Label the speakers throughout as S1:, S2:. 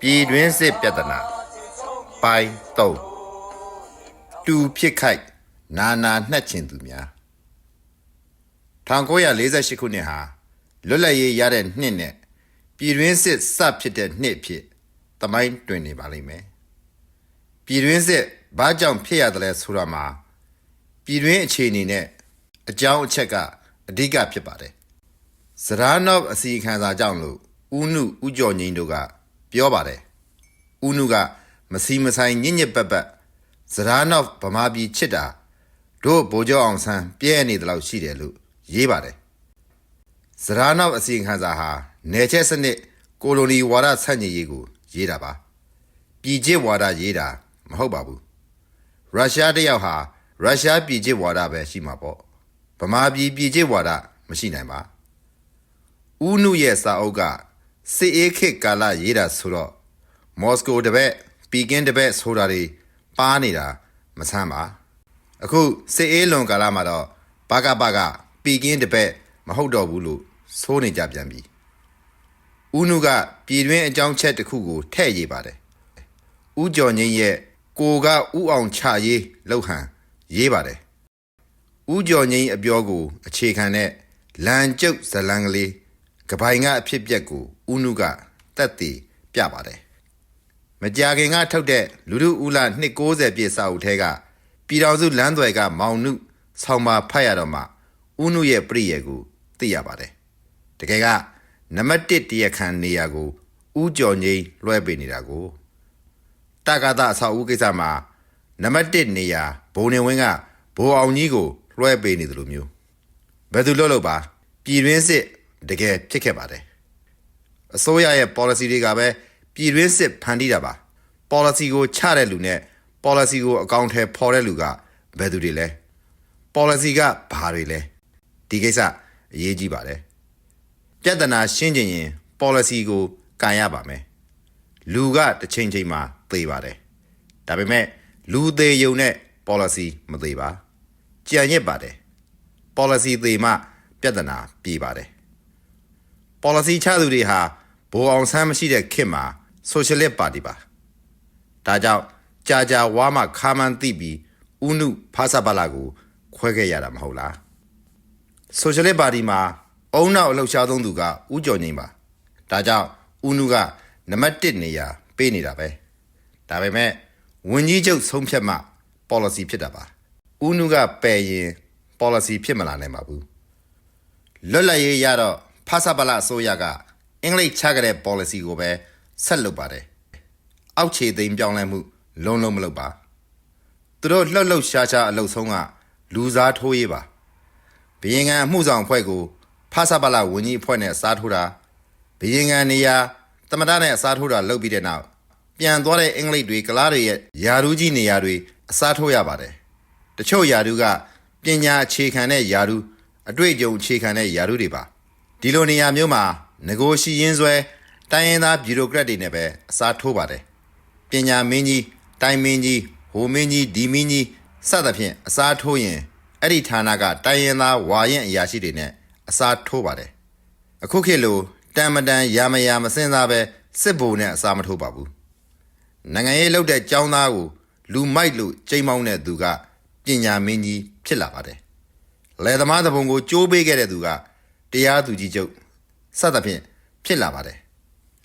S1: ပြည်တွင်းစစ်ပြဿနာပိုင်း3တူဖြစ်ခိုက်နာနာနှက်ချင်သူများ1948ခုနှစ်ဟာလွတ်လပ်ရေးရတဲ့နှစ်နဲ့ပြည်တွင်းစစ်စဖြစ်တဲ့နှစ်အဖြစ်သမိုင်းတွင်နေပါလိမ့်မယ်ပြည်တွင်းစစ်ဘာကြောင့်ဖြစ်ရတယ်လဲဆိုတာမှာပြည်တွင်းအခြေအနေနဲ့ အကြောင်းအချက်ကအဓိကဖြစ်ပါတယ်စရာနော့အစီအခံစာကြောင့်လို့ဦးနုဦးကျော်ငိမ့်တို့ကပြောပါတယ်ဦးနုကမစီမဆိုင်ညစ်ညစ်ပတ်ပတ်စရာနော့ဗမာပြည်ချစ်တာတို့ဗိုလ်ချုပ်အောင်ဆန်းပြဲနေတယ်လို့ရှိတယ်လို့ရေးပါတယ်စရာနော့အစီအခံစာဟာနယ်ချက်စနစ်ကိုလိုနီဝါဒဆန့်ကျင်ရေးကိုရေးတာပါပြည်ချစ်ဝါဒရေးတာမဟုတ်ပါဘူးရုရှားတစ်ယောက်ဟာရုရှားပြည်ချစ်ဝါဒပဲရှိမှာပေါ့ ဗမာပြည်ပြည်ချစ်ဝါဒမရှိနိုင်ပါဦးနုရဲ့စာအုပ်ကစစ်အေးခေတ်ကာလရေးတာဆိုတော့မော်စကိုတပည့်ပီကင်းတပည့်ဆိုတာတွေပါနေတာမဆန်းပါအခုစစ်အေးလွန်ကာလမှာတော့ဘာကဘာကပီကင်းတပည့်မဟုတ်တော့ဘူးလို့ဆိုးနေကြပြန်ပြီဦးနုကပြည်တွင်းအကြောင်းချက်တစ်ခုကိုထည့်ရေးပါတယ်ဦးကျော်ငိမ့်ရဲ့ကိုကဥအောင်ချရေးလောက်ဟန်ရေးပါတယ် ဦးကျော်ငိမ့်အပြောကို အခြေခံတဲ့လန်ကျုပ်ဇလန်ကလေးကပိုင်ကအဖြစ်ပြက်ကိုဦးနုကတက်တည်ပြပါတယ်မကြာခင်ကထုတ်တဲ့လူလူဦးလာ290ပြည့်စာအုပ်ထဲကပြည်တော်စုလမ်းသွယ်ကမောင်နုဆောင်းပါဖတ်ရတော့မှဦးနုရဲ့ပြည့်ရဲ့ကိုသိရပါတယ်တကယ်ကနံပါတ်1တရားခံနေရာကိုဦးကျော်ငိမ့်လွှဲပေးနေတာကိုတက္ကသအဆောက်အဦကိစ္စမှာနံပါတ်1နေရာဘုံနေဝင်းကဘိုးအောင်ကြီးကို လွှဲပေးနေတယ်လို့မျိုးဘယ်သူလို့လို့ပါပြည်တွင်းစစ်တကယ်ဖြစ်ခဲ့ပါတယ်အစိုးရရဲ့ policy တွေကပဲပြည်တွင်းစစ်ဖန်တီးတာပါ policy ကိုချတဲ့လူနဲ့ policy ကိုအကောင့်ထဲပေါ်တဲ့လူကဘယ်သူတွေလဲ policy ကဘာတွေလဲဒီကိစ္စအရေးကြီးပါတယ်ပြဿနာရှင်းချင်ရင် policy ကိုကန်ရပါမယ်လူကတစ်ချိန်ချိန်မှာသေပါတယ်ဒါပေမဲ့လူသေးယုံနဲ့ policy မသေးပါ ကြံရစ်ပါတယ် policy သေးမှပြဿနာပြေပါတယ် policy ချသူတွေဟာဘိုးအောင်ဆန်းမရှိတဲ့ခေတ်မှာ socialist party ပါဒါကြောင့်ကြာကြာဝါမှခါမှန်းသိပြီးဥနုဖားစာပလာကို ခွဲခဲ့ရတာမဟုတ်လား socialist party မှာအုံနောက်အလှူရှားသုံးသူကဥကျော်ငိမ့်ပါဒါကြောင့်ဥနုကနံပါတ်1နေရာပေးနေတာပဲဒါပေမဲ့ဝင်ကြီးချုပ်ဆုံးဖြတ်မှ policy ဖြစ်တာပါ ဥနုကပယ်ရင် policy ဖြစ်မလာနိုင်ပါဘူးလွတ်လပ်ရေးရတော့ဖာစာပလာအစိုးရကအင်္ဂလိပ်ချခဲ့တဲ့ policy ကိုပဲဆက်လုပ်ပါတယ်အောက်ခြေသိမ်းပြောင်းလဲမှု လုံးလုံးမလုပ်ပါသူတို့လှုပ်လှုပ်ရှားရှားအလုပ်ဆုံးကလူစားထိုးရေးပါဘီရင်ငံအမှုဆောင်အဖွဲ့ကိုဖာစာပလာဝန်ကြီးအဖွဲ့နဲ့စားထိုးတာဘီရင်ငံနေရာတမတနဲ့အစားထိုးတာလုပ်ပြီးတဲ့နောက်ပြန်သွားတဲ့အင်္ဂလိပ်တွေကလားတွေရဲ့ယာရူးကြီးနေရာတွေအစားထိုးရပါတယ် တချို့ယာရူးကပညာအခြေခံတဲ့ယာရူးအတွေ့အကြုံအခြေခံတဲ့ယာရူးတွေပါဒီလိုနေရာမျိုးမှာငကိုရှိရင်းဆွဲတိုင်းရင်းသားဗျူရိုကရက်တွေနဲ့ပဲအစားထိုးပါတယ်ပညာမင်းကြီးတိုင်းမင်းကြီးဟိုမင်းကြီးဒီမင်းကြီးစသဖြင့်အစားထိုးရင်အဲ့ဒီဌာနကတိုင်းရင်းသားဝါရင်အရာရှိတွေနဲ့အစားထိုးပါတယ်အခုခေတ်လိုတန်မတန်ရာမရာမစင်စားပဲစစ်ဘုံနဲ့အစားမထိုးပါဘူးနိုင်ငံရေးလှုပ်တဲ့ចောင်းသားကိုလူမိုက်လို့ကြိမ်မောင်းတဲ့သူက ပညာမင်းကြီးဖြစ်လာပါတယ်လယ်သမားတပုံကိုကြိုးပေးခဲ့တဲ့သူကတရားသူကြီးချုပ်စသဖြင့်ဖြစ်လာပါတယ်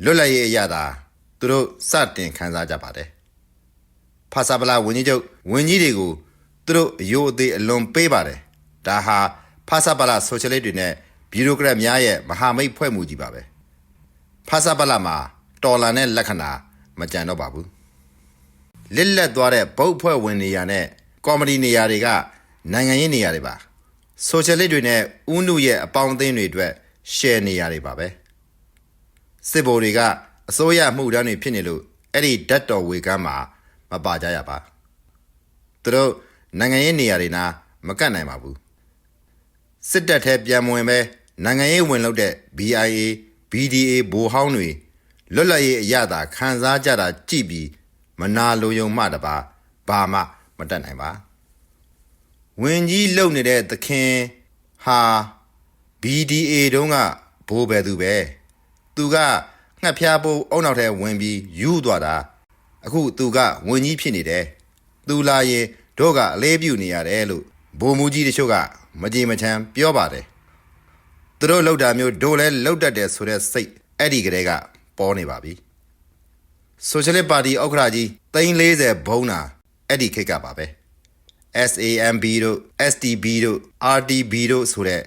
S1: လွတ်လပ်ရေးအရသာသူတို့စတင်ခန်းစားကြပါတယ်ဖာစာပလာဝင်းကြီးချုပ်ဝင်းကြီးတွေကိုသူတို့အယိုးအသေးအလွန်ပေးပါတယ်ဒါဟာဖာစာပလာဆိုရှယ်လစ်တွေနဲ့ဘီရိုကရက်များရဲ့မဟာမိတ်ဖွဲ့မှုကြီးပါပဲဖာစာပလာမှာတော်လာတဲ့လက္ခဏာမကြံတော့ပါဘူးလစ်လက်သွားတဲ့ဗုတ်ဖွဲ့ဝင်နေရနဲ့ ကော်မတီနေရာတွေကနိုင်ငံရေးနေရာတွေပါဆိုရှယ်လစ်တွေနဲ့ဦးနုရဲ့အပေါင်းအသင်းတွေအတွက်ရှယ်နေရာတွေပါပဲစစ်ဗိုလ်တွေကအစိုးရမှုတန်းတွေဖြစ်နေလို့အဲ့ဒီဓာတ်တော်ဝေကမ်းမှာမပါကြရပါသူတို့နိုင်ငံရေးနေရာတွေနာမကတ်နိုင်ပါဘူးစစ်တပ်ထဲပြန်မဝင်ပဲနိုင်ငံရေးဝင်လုပ်တဲ့ BIA BDA ဘိုဟောင်းတွေလွတ်လပ်ရေးအရသာခံစားကြတာကြည့်ပြီးမနာလိုယုံမှတပါဘာမှ မတတ်နိုင်ပါဝင်ကြီးလုံနေတဲ့သခင်ဟဟာ BDA တုန်းကဘိုးပဲသူပဲသူကငှက်ဖျားဖို့အုံနောက်ထဲဝင်ပြီးယူသွားတာအခုသူကဝင်ကြီးဖြစ်နေတယ်သူလာရင်တို့ကအလေးပြုနေရတယ်လို့ဘိုးမူကြီးတချို့ကမကြေမချမ်းပြောပါတယ်သူတို့လောက်တာမျိုးတို့လည်းလောက်တတ်တယ်ဆိုတဲ့စိတ်အဲ့ဒီကလေးကပေါ်နေပါပြီဆိုရှယ်လစ်ပါတီဥက္ကဋ္ဌကြီး340ဘုံနာ အဲ့ဒီခေတ်ကပါပဲ SAMB တို့ STB တို့ RTB တို့ဆိုတဲ့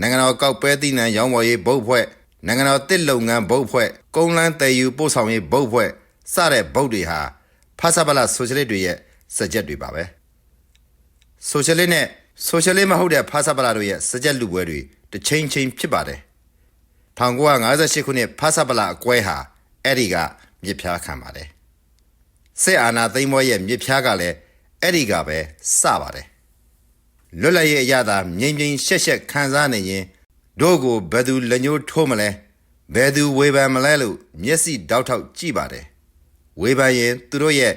S1: နိုင်ငံတော်ကောက်ပဲတည်နံရောင်းပေါ်ရေးဘုတ်ဖွဲ့နိုင်ငံတော်တစ်လုပ်ငန်းဘုတ်ဖွဲ့ကုန်းလန်းတည်ယူပို့ဆောင်ရေးဘုတ်ဖွဲ့စတဲ့ဘုတ်တွေဟာဖာစာပလာဆိုရှယ်လစ်တွေရဲ့စကြက်တွေပါပဲဆိုရှယ်လစ်နဲ့ဆိုရှယ်လစ်မဟုတ်တဲ့ဖာစာပလာတို့ရဲ့စကြက်လူပွဲတွေတစ်ချိန်ချိန်ဖြစ်ပါတယ်1958ခုနှစ်ဖာစာပလာအကွဲဟာအဲ့ဒီကမြစ်ဖျားခံပါတယ် စစ်အာဏာသိမ်းပွဲရဲ့မြစ်ဖျားကလည်းအဲ့ဒီကပဲစပါတယ်လွတ်လပ်ရေးအရသာငြိမ်ငြိမ်ရှက်ရှက်ခံစားနေရင်တို့ကိုဘယ်သူလက်ညှိုးထိုးမလဲဘယ်သူဝေဖန်မလဲလို့မျက်စိတောက်ထောက်ကြည့်ပါတယ်ဝေဖန်ရင်သူတို့ရဲ့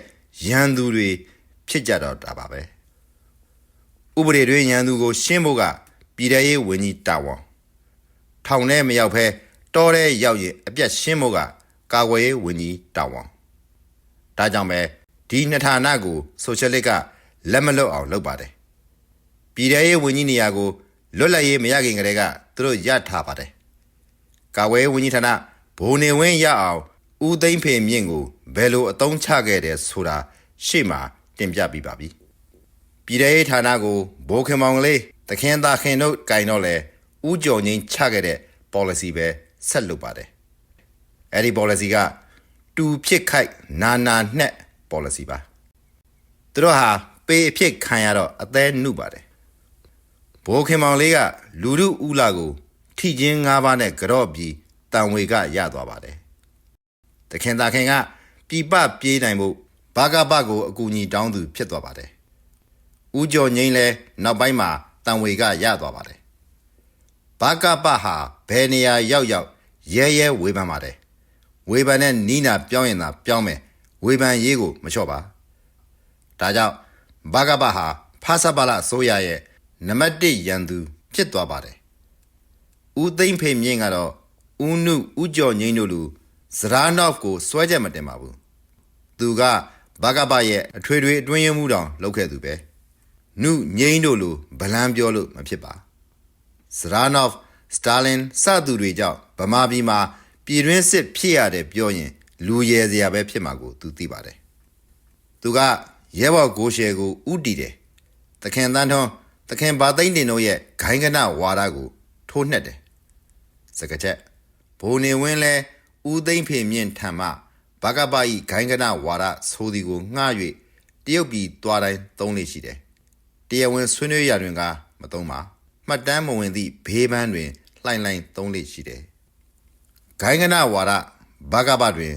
S1: ရန်သူတွေဖြစ်ကြတော့တာပါပဲဥပဒေတွင်ရန်သူကို ရှင်းဖို့ကပြည်ထရေးဝန်ကြီးတာဝန်ထောင်ထဲမရောက်ဖဲတော်တဲ့ရောက်ရင်အပြတ်ရှင်းဖို့ကကာကွယ်ရေးဝန်ကြီးတာဝန် ဒါကြောင့်ပဲဒီနှစ်ဌာနကိုဆိုရှယ်လစ်ကလက်မလွတ်အောင်လုပ်ပါတယ်။ပြည်ထရေးဝန်ကြီးနေရာကိုလွတ်လပ်ရေးမရခင်ကတည်းကသူတို့ရထားပါတယ်။ကာဝေးဝန်ကြီးဌာနဘိုးနေဝင်းရအောင်ဦးသိမ့်ဖေမြင့်ကိုဘယ်လိုအသုံးချခဲ့တယ်ဆိုတာရှေ့မှာတင်ပြပြီးပါပြီ။ပြည်ထရေးဌာနကိုဘိုးခင်မောင်ကလေးသခင်သားခင်တို့ကင်တော့လဲဦးကျော်ငင်းချခဲ့တဲ့ policy ပဲဆက်လုပ်ပါတယ်။အဲ့ဒီ policy က တူဖြစ်ခိုက်နာနာနှက် policy ပါသူတို့ဟာပေးအဖြစ်ခံရတော့အသေးနုပါတယ်ဘိုးခင်မောင်လေးကလူလူဦးလာကို ထိချင်း၅ပါးနဲ့ကြော့ပြီးတန်ဝေကရသွားပါတယ်တခင်တာခင်ကပြပပြေးနိုင်ဖို့ဘာကဘကိုအကူအညီတောင်းသူဖြစ်သွားပါတယ်ဦးကျော်ငိမ့်လဲနောက်ပိုင်းမှာတန်ဝေကရသွားပါတယ်ဘာကဘဟာဘယ်နေရာရောက်ရောက်ရဲရဲဝေဖန်ပါတယ် ဝေဖန်နဲ့နီးနာပြောင်းရင်သာပြောင်းမယ်ဝေဖန်ရေးကိုမလျှော့ပါဒါကြောင့်ဘာကဘဟာဖာစာပါလာဆိုရရဲ့နံပါတ်1ရန်သူဖြစ်သွားပါတယ်ဦးသိမ့်ဖေမြင့်ကတော့ဦးနုဦးကျော်ငိမ့်တို့လူဇရာနော့ဖ်ကိုစွဲချက်မတင်ပါဘူးသူကဘာကဘရဲ့အထွေထွေအတွင်းရင်းမှုတောင်လုပ်ခဲ့သူပဲနုငိမ့်တို့လူဗလန်းပြောလို့မဖြစ်ပါဇရာနော့ဖ်စတာလင်စသူတွေကြောင့်ဗမာပြည်မှာ ပြည်တွင်းစစ်ဖြစ်ရတယ်ပြောရင် လူရဲစရာပဲဖြစ်မှာကိုသူသိပါတယ်။သူကရဲဘော်ကိုရှယ်ကိုဥတီတယ်။သခင်တန်းထွန်းသခင်ဘာသိန်းတင်တို့ရဲ့ဂိုင်းကနဝါဒကို ထိုးနှက်တယ်။စကချက်ဘိုးနေဝင်းလဲဦးသိမ့်ဖေမြင့်ထံမှဘကပဤဂိုင်းကနဝါဒဆိုသည်ကိုငှား၍တရုတ်ပြည်သွားတိုင်းသုံးလေရှိတယ်။တရားဝင်ဆွေးနွေးရာတွင်ကမသုံးပါမှတ်တမ်းမဝင်သည့်ဘေးပန်းတွင်လှိုင်လှိုင်သုံးလေရှိတယ်။ ဂိုင်းကနဝါဒဘကပတွင်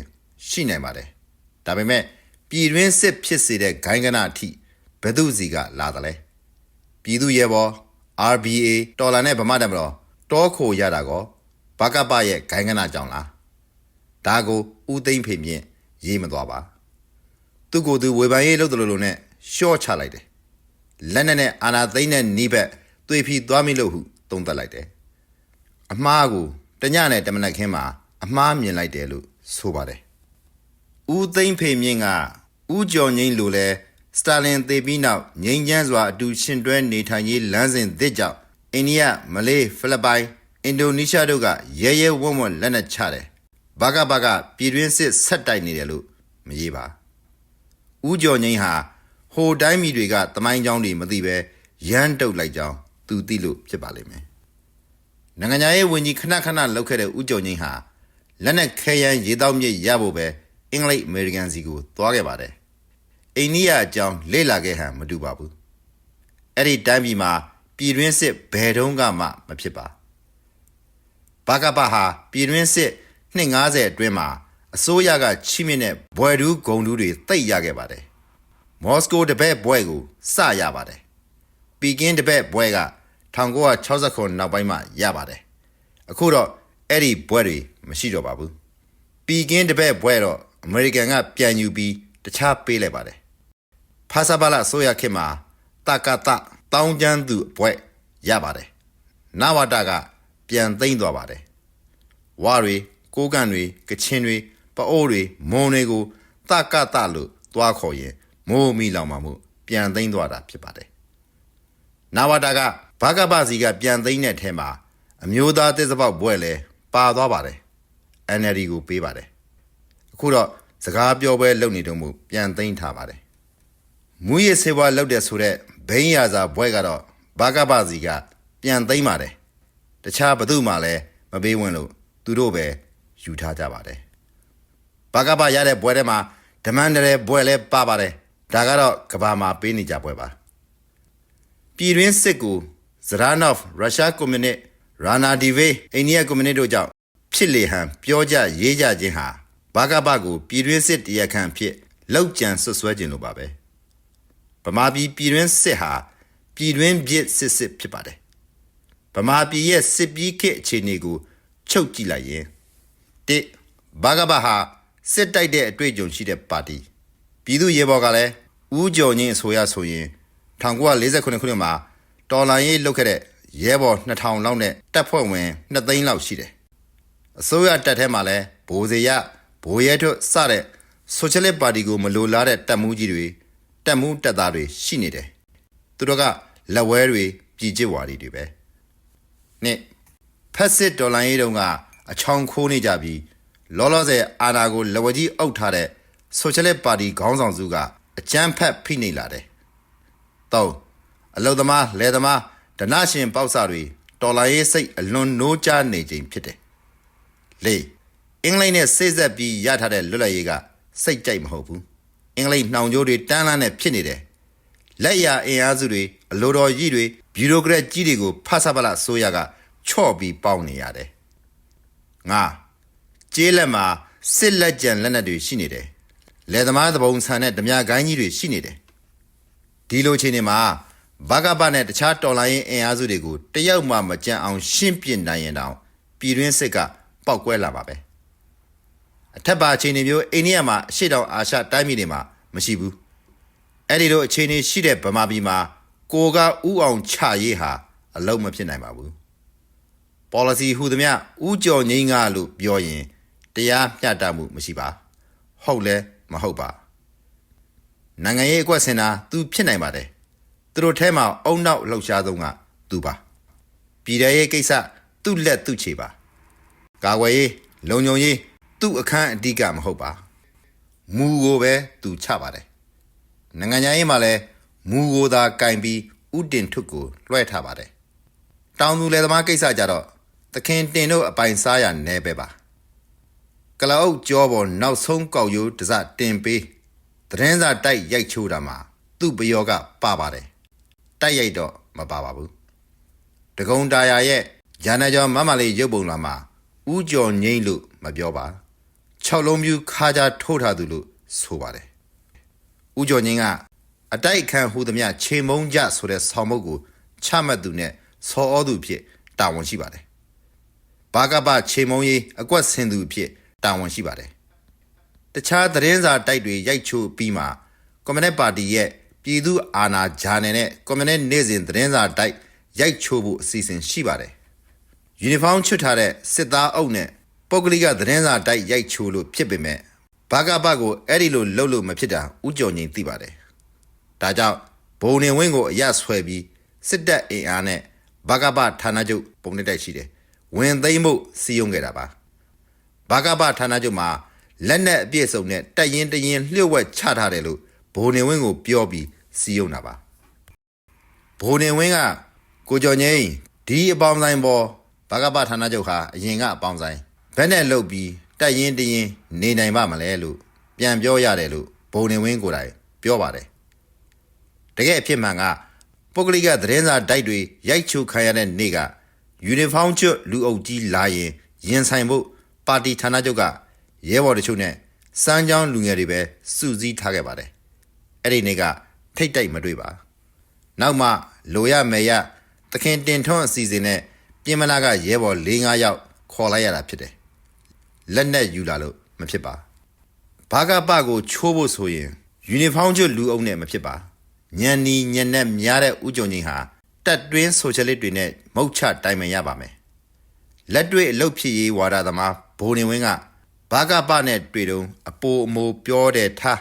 S1: ရှိနိုင်ပါတယ်။ဒါပေမဲ့ပြည်တွင်းစစ်ဖြစ်စေတဲ့ဂိုင်းကနအထိဘယ်သူစီကလာတယ်လဲ။ပြည်သူရဲဘော် RBA တော်လာနဲ့ဗမာတမတော်တောခိုရတာကောဘကပရဲ့ဂိုင်းကနကြောင့်လား။ဒါကိုဦးသိမ့်ဖေမြင့်ရေးမသွားပါ။သူ့ကိုယ်သူဝေဖန်ရေးလုပ်တယ်လို့လို့နဲ့ရှော့ချလိုက်တယ်။လက်နဲ့နဲ့အာနာသိမ့်တဲ့နီးဘက်သွေဖီသွားမိလို့ဟုသုံးသပ်လိုက်တယ်။အမားကို တညနဲ့တမနက်ခင်းမှာအမားမြင်လိုက်တယ်လို့ဆိုပါတယ်။ဦးသိမ့်ဖေမြင့်ကဦးကျော်ငိမ့်လိုလဲစတာလင်သေပြီးနောက်ငိမ့်ချမ်းစွာအတူရှင်တွဲနေထိုင်ရေးလမ်းစဉ်သစ်ကြောင့်အိန္ဒိယမလေးဖိလစ်ပိုင်အင်ဒိုနီးရှားတို့ကရဲရဲဝံ့ဝံ့လက်နက်ချတယ်။ဘာကဘာကပြည်တွင်းစစ်ဆက်တိုက်နေတယ်လို့မရေးပါ။ဦးကျော်ငိမ့်ဟာဟိုတိုင်းပြည်တွေကတမိုင်းကြောင်းတွေမသိပဲရမ်းတုတ်လိုက်ကြောင်းသူသိလို့ဖြစ်ပါလိမ့်မယ်။ နိုင်ငံခြားရေးဝန်ကြီးခဏခဏလောက်ခဲ့တဲ့ဦးကျော်ငိမ့်ဟာလက်နက်ခဲယမ်းရေတောက်မြစ်ရဖို့ပဲအင်္ဂလိပ်အမေရိကန်စီကိုသွားခဲ့ပါတယ်။အိန္ဒိယအကြောင်းလေ့လာခဲ့ဟန်မတူပါဘူး။အဲ့ဒီတိုင်းပြည်မှာပြည်တွင်းစစ်ဘယ်တုန်းကမှမဖြစ်ပါ။ဘာကပဟာပြည်တွင်းစစ်250အတွင်းမှာအစိုးရကချိမြင့်တဲ့ဘွယ်ဒူးဂုံဒူးတွေတိတ်ရခဲ့ပါတယ်။မော်စကိုတပည့်ဘွဲကိုစရပါတယ်။ပီကင်းတပည့်ဘွဲက 1969နောက်ပိုင်းမှရပါတယ်။အခုတော့အဲ့ဒီဘွဲတွေမရှိတော့ပါဘူး။ပီကင်းတပည့်ဘွဲတော့အမေရိကန်ကပြန်ယူပြီးတခြားပေးလိုက်ပါတယ်။ဖာစာဘာလာဆိုရခေတ်မှာတကတတောင်းကျမ်းသူဘွဲရပါတယ်နဝတကပြန်သိမ်းသွားပါတယ်ဝါတွေကိုးကန်တွေကချင်တွေပအိုးတွေမွန်တွေကိုတကတလို့သွားခေါ်ရင်မိုးမီလောင်မှမှုပြန်သိမ်းသွားတာဖြစ်ပါတယ်နဝတက ဘာကပစီကပြန်သိမ်းတဲ့ထဲမှာအမျိုးသားသစ္စာပေါက်ဘွဲ့လဲပါသွားပါတယ် NLD ကိုပေးပါတယ်အခုတော့စကားပြောပွဲလုပ်နေတော့မှုပြန်သိမ်းထားပါတယ်မူရစ်စေဘွားလောက်တဲ့ဆိုတော့ဘိန်းရာစာဘွဲ့ကတော့ဘာကပစီကပြန်သိမ်းပါတယ်တခြားဘသူမှလည်းမပေးဝင်လို့သူတို့ပဲယူထားကြပါတယ်ဘာကပရတဲ့ဘွဲ့ထဲမှာဒမန်ဒရဲဘွဲ့လဲပါပါတယ်ဒါကတော့ကဘာမှာပေးနေကြဘွဲ့ပါပြည်တွင်းစစ်ကို ဇရာနော့ဖ်ရုရှားကွန်မြူနစ်ရာနာဒီဗေးအိန္ဒိယကွန်မြူနစ်တို့ကြောင့်ဖြစ်လေဟန်ပြောကြရေးကြခြင်းဟာဘာကဘကိုပြည်တွင်းစစ်တရားခံအဖြစ်လောက်ကြံဆွဆွဲခြင်းလိုပါပဲဗမာပြည်ပြည်တွင်းစစ်ဟာပြည်တွင်းပြစ်စစ်စစ်ဖြစ်ပါတယ်ဗမာပြည်ရဲ့စစ်ပြီးခေတ်အခြေအနေကိုချုပ်ကြည့်လိုက်ရင်တစ်ဘာကဘဟာစစ်တိုက်တဲ့အတွေ့အကြုံရှိတဲ့ပါတီပြည်သူ့ရေဘော်ကလည်းဦးကျော်ညင်းအဆိုရဆိုရင်1948ခုနှစ်မှာ တော်လိုင်းရေးလုပ်ခဲ့တဲ့ရဲဘော်2000လောက်နဲ့တပ်ဖွဲ့ဝင်2သိန်းလောက်ရှိတယ်။အစိုးရတပ်ထဲမှာလည်းဘိုးစေရဘိုးရဲထွတ်စတဲ့ဆိုရှယ်လစ်ပါတီကိုမလိုလားတဲ့တပ်မှုကြီးတွေတပ်မှုတပ်သားတွေရှိနေတယ်။သူတို့ကလက်ဝဲတွေပြည်ကျစ်ဝါဒီတွေပဲ။နှစ်ဖက်စစ်တော်လိုင်းရေးတုန်းကအချောင်ခိုးနေကြပြီးလောလောဆယ်အာဏာကိုလက်ဝဲကြီးအုပ်ထားတဲ့ဆိုရှယ်လစ်ပါတီခေါင်းဆောင်စုကအကြမ်းဖက်ဖိနှိပ်လာတယ်။၃ အလုသမားလယ်သမားဒနရှင်ပေါက်စာတွေတော်လာရေးစိတ်အလွန်နိုးကြားနေခြင်းဖြစ်တယ်၄အင်္ဂလိပ်နဲ့စိတ်ဆက်ပြီးရထားတဲ့လွတ်လပ်ရေးကစိတ်ကြိုက်မဟုတ်ဘူးအင်္ဂလိပ်နှောင်ကြိုးတွေတန်းလန်းနဲ့ဖြစ်နေတယ်လက်ရအင်အားစုတွေအလိုတော်ကြီးတွေဘီရိုကရက်ကြီးတွေကိုဖဆပလဆိုရကချော့ပြီးပေါင်းနေရတယ်၅ကျေးလက်မှာစစ်လက်ကြံလက်နက်တွေရှိနေတယ်လယ်သမားသဘုံဆန်တဲ့ဓမြကိုင်းကြီးတွေရှိနေတယ်ဒီလိုချိန်နေမှာ ဘာကပနဲ့တခြားတော်လိုင်းရင်အင်အားစုတွေကိုတယောက်မှမကြံအောင် ရှင်းပြနိုင်ရင်တောင်ပြည်တွင်းစစ်ကပောက်ကွဲလာပါပဲအထက်ပါချိန်နေမျိုးအိန္ဒိယမှာအရှေ့တောင်အာရှတိုင်းပြည်တွေမှာမရှိဘူးအဲ့ဒီလိုအခြေအနေရှိတဲ့ဗမာပြည်မှာကိုကဥအောင်ချရေးဟာအလုံးမဖြစ်နိုင်ပါဘူး policy ဟူသည်မဥကြော်ငိမ့်ကလို့ပြောရင်တရားမျှတမှုမရှိပါ ဟုတ်လဲမဟုတ်ပါနိုင်ငံရေးအကွက်စင်တာသူဖြစ်နိုင်ပါတယ် သူတို့ထဲမှာအုံနောက်လှုပ်ရှားဆုံးကသူပါပြည်ထရေးကိစ္စသူ့လက်သူ့ခြေပါကာကွယ်ရေးလုံခြုံရေးသူ့အခန်းအဓိကမဟုတ်ပါမူကိုပဲသူချပါတယ်နိုင်ငံခြားရေးမှာလည်းမူကိုသာကင်ပြီးဥတင်ထွတ်ကိုလွှဲထားပါတယ်တောင်သူလယ်သမားကိစ္စကြတော့သခင်တင်တို့အပိုင်စားရနဲပဲပါကလောက်အုပ်ကြောပေါ်နောက်ဆုံးကောက်ရိုးတစ်စတင်ပေးသတင်းစာတိုက်ရိုက်ချိုးတာမှာသူ့ပယောကပါပါတယ် တိုက်ရိုက်တော့မပါပါဘူးတကုံတာယာရဲ့ဂျာနယ်ကျော်မမလေးရုပ်ပုံလာမှာဥကြော်ငိမ့်လို့မပြောပါ၆လုံးပြူခါကြထိုးထားသူလို့ဆိုပါတယ်ဥကြော်ငိမ့်ကအတိုက်အခံဟူသမျှချိန်မုံကြဆိုတဲ့ဆောင်းမုတ်ကိုချမှတ်သူနဲ့ဆော်ဩသူဖြစ်တာဝန်ရှိပါတယ်ဘာကပချိန်မုံရေးအကွက်ဆင်သူဖြစ်တာဝန်ရှိပါတယ်တခြားသတင်းစာတိုက်တွေရိုက်ချိုးပြီးမှကွန်မြူနစ်ပါတီရဲ့ ပြည်သူ့အာဏာဂျာနယ်နဲ့ကွန်မြူနစ်နေ့စဉ်သတင်းစာတိုက်ရိုက်ချိုးဖို့အစီအစဉ်ရှိပါတယ်။ယူနီဖောင်းချွတ်ထားတဲ့စစ်သားအုပ်နဲ့ပုဂ္ဂလိကသတင်းစာတိုက်ရိုက်ချိုးလို့ဖြစ်ပေမဲ့ဘာကဘကိုအဲ့ဒီလိုလှုပ်လို့မဖြစ်တာဥကြော်ငိမ့်သိပါတယ်။ဒါကြောင့်ဘုံနေဝင်းကိုအရဆွဲပြီးစစ်တပ်အင်အားနဲ့ဘာကဘဌာနချုပ်ပုံနေတိုက်ရှိတယ်။ဝင်သိမ်းဖို့စီယုံခဲ့တာပါ။ဘာကပဌာနချုပ်မှာလက်နက်အပြည့်စုံနဲ့တက်ရင်တရင်လျှို့ဝှက်ချထားတယ်လို့ဘိုးနေဝင်းကိုပြောပြီး စီးရုံတာပါဘိုးနေဝင်းကကိုကျော်ငိမ့်ဒီအပေါင်းဆိုင်ပေါ်ဘာကပဌာနချုပ်ဟာအရင်ကအပေါင်းဆိုင်ဘက်နဲ့လှုပ်ပြီးတက်ရင်တရင်နေနိုင်ပါမလဲလို့ပြန်ပြောရတယ်လို့ဘိုးနေဝင်းကိုယ်တိုင်ပြောပါတယ်တကယ်အဖြစ်မှန်ကပုဂ္ဂလိကသတင်းစာတိုက်တွေရိုက်ချိုခံရတဲ့နေ့ကယူနီဖောင်းချွတ်လူအုပ်ကြီးလာရင်ရင်ဆိုင်ဖို့ပါတီဌာနချုပ်ကရဲဘော်တချို့နဲ့စမ်းချောင်းလူငယ်တွေပဲစုစည်းထားခဲ့ပါတယ်အဲ့ဒီနေ့က ထိတ်တိုက်မတွေ့ပါနောက်မှလိုရမယ်ရသခင်တင်ထွန်းအစီအစဉ်နဲ့ပြင်မနာကရဲဘော်၄၅ယောက်ခေါ်လိုက်ရတာဖြစ်တယ်လက်နဲ့ယူလာလို့မဖြစ်ပါဘာကပကိုချိုးဖို့ဆိုရင်ယူနီဖောင်းချွတ်လူအုပ်နဲ့မဖြစ်ပါညံနီညံနဲ့များတဲ့ဥကြုံချင်းဟာတက်တွင်းဆိုရှယ်လစ်တွေနဲ့မုတ်ချတိုင်ပင်ရပါမယ်လက်တွေ့အလုပ်ဖြစ်ရေးဝါဒသမားဘိုးနေဝင်းကဘာကပနဲ့တွေ့တုံးအပိုအမိုးပြောတယ်ထား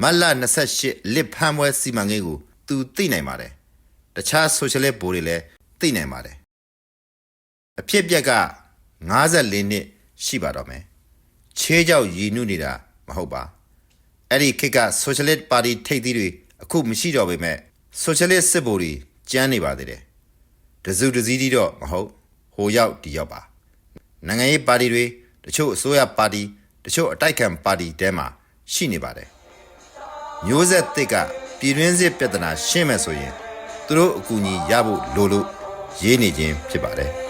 S1: မတ်လ28လစ်ဖမ်းပွဲစီမံကိန်းကိုသူသိနိုင်ပါတယ်တခြားဆိုရှယ်လစ်ဘိုးတွေလည်းသိနိုင်ပါတယ်အဖြစ်အပျက်က54နှစ်ရှိပါတော့မယ်ချေးကြောက်ရည်နုနေတာမဟုတ်ပါအဲ့ဒီခေတ်ကဆိုရှယ်လစ်ပါတီထိပ်သီးတွေအခုမရှိတော့ပေမဲ့ဆိုရှယ်လစ်စစ်ဗိုလ်တွေကျန်းနေပါသေးတယ်။တစုတစည်းတီးတော့မဟုတ်ဟိုရောက်ဒီရောက်ပါ။နိုင်ငံရေးပါတီတွေတချို့အစိုးရပါတီတချို့အတိုက်ခံပါတီတဲမှာရှိနေပါတယ်။ မျိုးဆက်သစ်ကပြည်တွင်းစစ်ပြဿနာရှင်းမယ်ဆိုရင်သူတို့အကူအညီရဖို့လိုလို့ရေးနေခြင်းဖြစ်ပါတယ်။